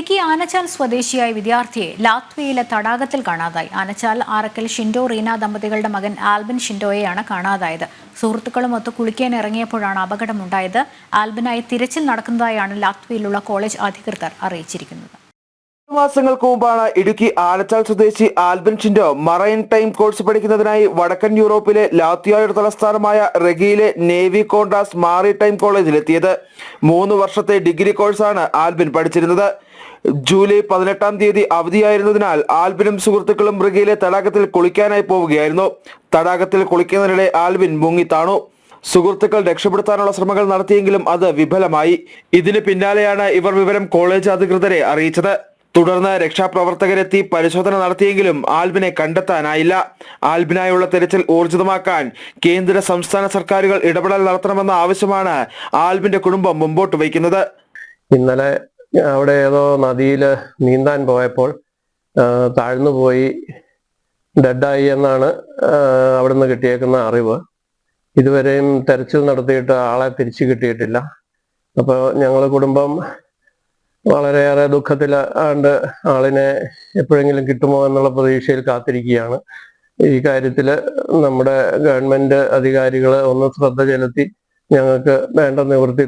ഇടുക്കി ആനച്ചാൽ സ്വദേശിയായ വിദ്യാർത്ഥിയെ ലാത്വിയയിലെ തടാകത്തിൽ കാണാതായി. ആനച്ചാൽ ആറക്കൽ ഷിൻഡോ റീന ദമ്പതികളുടെ മകൻ ആൽബിൻ ഷിൻഡോയെയാണ് കാണാതായത്. സുഹൃത്തുക്കളുമൊത്ത് കുളിക്കാൻ ഇറങ്ങിയപ്പോഴാണ് അപകടമുണ്ടായത്. ആൽബിനായി തിരച്ചിൽ നടക്കുന്നതായാണ് ലാത്വയിലുള്ള കോളേജ് അധികൃതർ അറിയിച്ചിരിക്കുന്നത്. മാസങ്ങൾക്ക് മുമ്പാണ് ഇടുക്കി ആലച്ചാൽ സ്വദേശി Albin Shindo marine time course പഠിക്കുന്നതിനായി വടക്കൻ യൂറോപ്പിലെ ലാത്വിയയുടെ തലസ്ഥാനമായ റെഗിയിലെ നേവി കോണ്ടാസ് മാറി ടൈം കോളേജിലെത്തിയത്. മൂന്ന് വർഷത്തെ ഡിഗ്രി കോഴ്സാണ് ആൽബിൻ പഠിച്ചിരുന്നത്. ജൂലൈ പതിനെട്ടാം തീയതി അവധിയായിരുന്നതിനാൽ ആൽബിനും സുഹൃത്തുക്കളും റെഗിയിലെ തടാകത്തിൽ കുളിക്കാനായി പോവുകയായിരുന്നു. തടാകത്തിൽ കുളിക്കുന്നതിനിടെ ആൽബിൻ മുങ്ങിത്താണു സുഹൃത്തുക്കൾ രക്ഷപ്പെടുത്താനുള്ള ശ്രമങ്ങൾ നടത്തിയെങ്കിലും അത് വിഫലമായി. ഇതിന് പിന്നാലെയാണ് ഇവർ വിവരം കോളേജ് അധികൃതരെ അറിയിച്ചത്. തുടർന്ന് രക്ഷാപ്രവർത്തകരെത്തി പരിശോധന നടത്തിയെങ്കിലും ആൽബിനെ കണ്ടെത്താനായില്ല. ആൽബിനായുള്ള തെരച്ചിൽ ഊർജിതമാക്കാൻ കേന്ദ്ര സംസ്ഥാന സർക്കാരുകൾ ഇടപെടൽ നടത്തണമെന്ന ആവശ്യമാണ് ആൽബിന്റെ കുടുംബം മുമ്പോട്ട് വയ്ക്കുന്നത്. ഇന്നലെ അവിടെ ഏതോ നദിയിൽ നീന്താൻ പോയപ്പോൾ താഴ്ന്നു പോയി ഡെഡായി എന്നാണ് അവിടുന്ന് കിട്ടിയേക്കുന്ന അറിവ്. ഇതുവരെയും തെരച്ചിൽ നടത്തിയിട്ട് ആളെ തിരിച്ചു കിട്ടിയിട്ടില്ല. അപ്പോൾ ഞങ്ങൾ കുടുംബം വളരെയേറെ ദുഃഖത്തിൽ ആണ്ട് ആളിനെ എപ്പോഴെങ്കിലും കിട്ടുമോ എന്നുള്ള പ്രതീക്ഷയിൽ കാത്തിരിക്കുകയാണ്. ഈ കാര്യത്തിൽ നമ്മുടെ ഗവൺമെന്റ് അധികാരികൾ ഒന്ന് ശ്രദ്ധ ചെലുത്തി ഞങ്ങൾക്ക് വേണ്ട നിവൃത്തി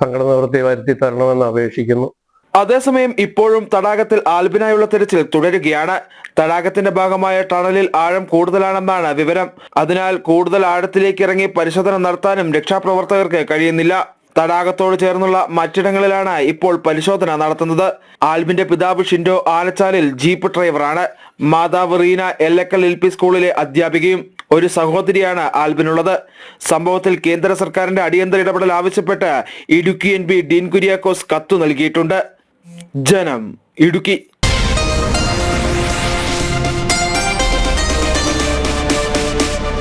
സങ്കട നിവൃത്തി വരുത്തി തരണമെന്ന് അപേക്ഷിക്കുന്നു. അതേസമയം ഇപ്പോഴും തടാകത്തിൽ ആൽബിനായുള്ള തിരച്ചിൽ തുടരുകയാണ്. തടാകത്തിന്റെ ഭാഗമായ ടണലിൽ ആഴം കൂടുതലാണെന്നാണ് വിവരം. അതിനാൽ കൂടുതൽ ആഴത്തിലേക്ക് ഇറങ്ങി പരിശോധന നടത്താനും രക്ഷാപ്രവർത്തകർക്ക് കഴിയുന്നില്ല. തടാകത്തോട് ചേർന്നുള്ള മറ്റിടങ്ങളിലാണ് ഇപ്പോൾ പരിശോധന നടത്തുന്നത്. ആൽബിന്റെ പിതാവ് ഷിൻഡോ ആലച്ചാലിൽ ജീപ്പ് ഡ്രൈവറാണ്. മാതാവ് റീന എല്ലക്കൽ എൽ പി സ്കൂളിലെ അധ്യാപികയും ഒരു സഹോദരിയാണ് ആൽബിനുള്ളത്. സംഭവത്തിൽ കേന്ദ്ര സർക്കാരിന്റെ അടിയന്തര ഇടപെടൽ ആവശ്യപ്പെട്ട് ഇടുക്കി എൻ പി ഡീൻ കുര്യാക്കോസ് കത്തു നൽകിയിട്ടുണ്ട്. ജനം ഇടുക്കി.